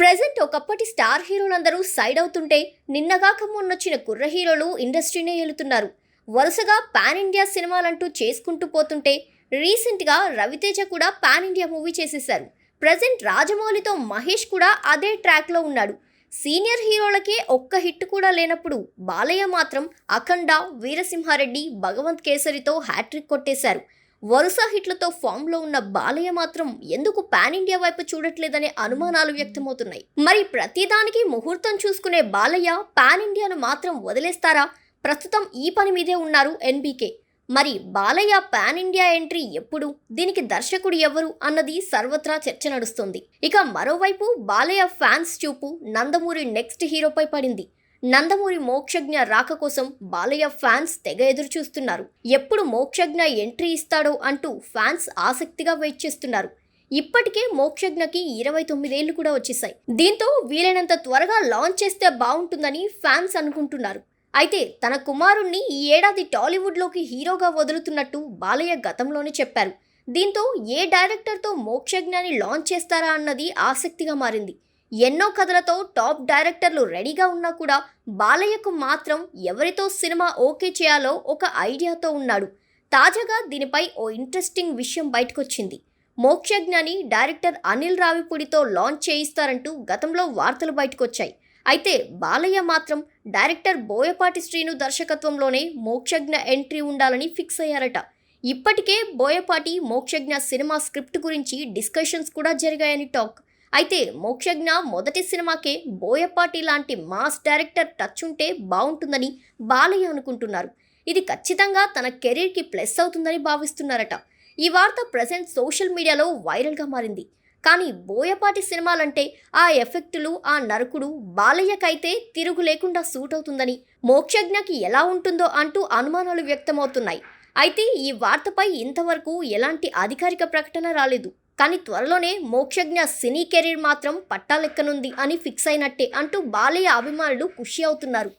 Present ఒకప్పటి star హీరోలందరూ side అవుతుంటే నిన్నగాక మొన్నొచ్చిన కుర్ర హీరోలు ఇండస్ట్రీనే ఏలుతున్నారు. వరుసగా పాన్ ఇండియా సినిమాలంటూ చేసుకుంటూ పోతుంటే రీసెంట్గా రవితేజ కూడా పాన్ ఇండియా మూవీ చేసేశారు. ప్రజెంట్ రాజమౌళితో మహేష్ కూడా అదే ట్రాక్లో ఉన్నాడు. సీనియర్ హీరోలకే ఒక్క హిట్ కూడా లేనప్పుడు బాలయ్య మాత్రం అఖండ వీరసింహారెడ్డి భగవంత్ కేసరితో హ్యాట్రిక్ కొట్టేశారు. వరుస హిట్లతో ఫామ్లో ఉన్న బాలయ్య మాత్రం ఎందుకు పాన్ ఇండియా వైపు చూడట్లేదనే అనుమానాలు వ్యక్తమవుతున్నాయి. మరి ప్రతిదానికి ముహూర్తం చూసుకునే బాలయ్య పాన్ ఇండియాను మాత్రం వదిలేస్తారా? ప్రస్తుతం ఈ పని మీదే ఉన్నారు ఎన్బీకే. మరి బాలయ్య పాన్ ఇండియా ఎంట్రీ ఎప్పుడు? దీనికి దర్శకుడు ఎవరు అన్నది సర్వత్రా చర్చ నడుస్తుంది. ఇక మరోవైపు బాలయ్య ఫ్యాన్స్ చూపు నందమూరి నెక్స్ట్ హీరోపై పడింది. నందమూరి మోక్షజ్ఞ రాక కోసం బాలయ్య ఫ్యాన్స్ తెగ ఎదురు చూస్తున్నారు ఎప్పుడు మోక్షజ్ఞ ఎంట్రీ ఇస్తాడో అంటూ ఫ్యాన్స్ ఆసక్తిగా వెయిట్ చేస్తున్నారు. ఇప్పటికే మోక్షజ్ఞకి ఇరవై తొమ్మిదేళ్ళు కూడా వచ్చేసాయి దీంతో వీలైనంత త్వరగా లాంచ్ చేస్తే బాగుంటుందని ఫ్యాన్స్ అనుకుంటున్నారు. అయితే తన కుమారుణ్ణి ఈ ఏడాది టాలీవుడ్లోకి హీరోగా వదులుతున్నట్టు బాలయ్య గతంలోనే చెప్పారు. దీంతో ఏ డైరెక్టర్తో మోక్షజ్ఞాన్ని లాంచ్ చేస్తారా అన్నది ఆసక్తిగా మారింది. ఎన్నో కథలతో టాప్ డైరెక్టర్లు రెడీగా ఉన్నా కూడా బాలయ్యకు మాత్రం ఎవరితో సినిమా ఓకే చేయాలో ఒక ఐడియాతో ఉన్నాడు. తాజాగా దీనిపై ఓ ఇంట్రెస్టింగ్ విషయం బయటకొచ్చింది. మోక్షజ్ఞాని డైరెక్టర్ అనిల్ రావిపూడితో లాంచ్ చేయిస్తారంటూ గతంలో వార్తలు బయటకొచ్చాయి. అయితే బాలయ్య మాత్రం డైరెక్టర్ బోయపాటి శ్రీను దర్శకత్వంలోనే మోక్షజ్ఞ ఎంట్రీ ఉండాలని ఫిక్స్ అయ్యారట. ఇప్పటికే బోయపాటి మోక్షజ్ఞ సినిమా స్క్రిప్ట్ గురించి డిస్కషన్స్ కూడా జరిగాయని టాక్. అయితే మోక్షజ్ఞ మొదటి సినిమాకే బోయపాటి లాంటి మాస్ డైరెక్టర్ టచ్ ఉంటే బాగుంటుందని బాలయ్య అనుకుంటున్నారు. ఇది ఖచ్చితంగా తన కెరీర్కి ప్లస్ అవుతుందని భావిస్తున్నారట. ఈ వార్త ప్రజెంట్ సోషల్ మీడియాలో వైరల్గా మారింది. కానీ బోయపాటి సినిమాలంటే ఆ ఎఫెక్టులు ఆ నరకుడు బాలయ్యకైతే తిరుగు లేకుండా సూట్ అవుతుందని మోక్షజ్ఞకి ఎలా ఉంటుందో అంటూ అనుమానాలు వ్యక్తమవుతున్నాయి. అయితే ఈ వార్తపై ఇంతవరకు ఎలాంటి అధికారిక ప్రకటన రాలేదు. కానీ త్వరలోనే మోక్షజ్ఞ సినీ కెరీర్ మాత్రం పట్టాలెక్కనుంది అని ఫిక్స్ అయినట్టే అంటూ బాలయ్య అభిమానులు ఖుషి అవుతున్నారు.